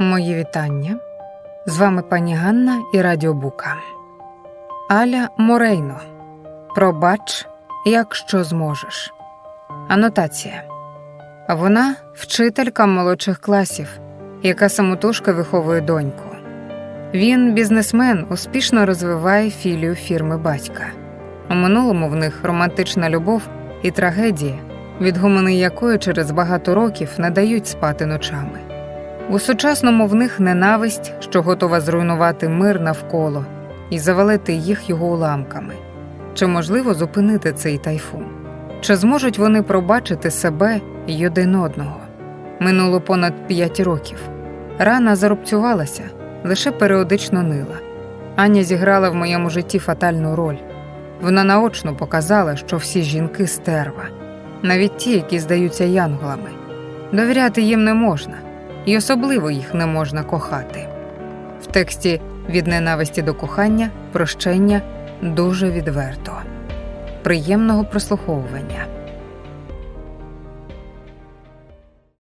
Мої вітання. З вами пані Ганна і Радіобука. Аля Морейно. Пробач, якщо зможеш. Анотація. Вона вчителька молодших класів, яка самотужки виховує доньку. Він, бізнесмен, успішно розвиває філію фірми батька. У минулому в них романтична любов і трагедія, відгумани якої через багато років не дають спати ночами. У сучасному в них ненависть, що готова зруйнувати мир навколо і завалити їх його уламками. Чи можливо зупинити цей тайфун? Чи зможуть вони пробачити себе й один одного? Минуло понад п'ять років. Рана зарубцювалася, лише періодично нила. Аня зіграла в моєму житті фатальну роль. Вона наочно показала, що всі жінки стерва, навіть ті, які здаються янголами. Довіряти їм не можна, і особливо їх не можна кохати. В тексті від ненависті до кохання, прощення дуже відверто. Приємного прослуховування.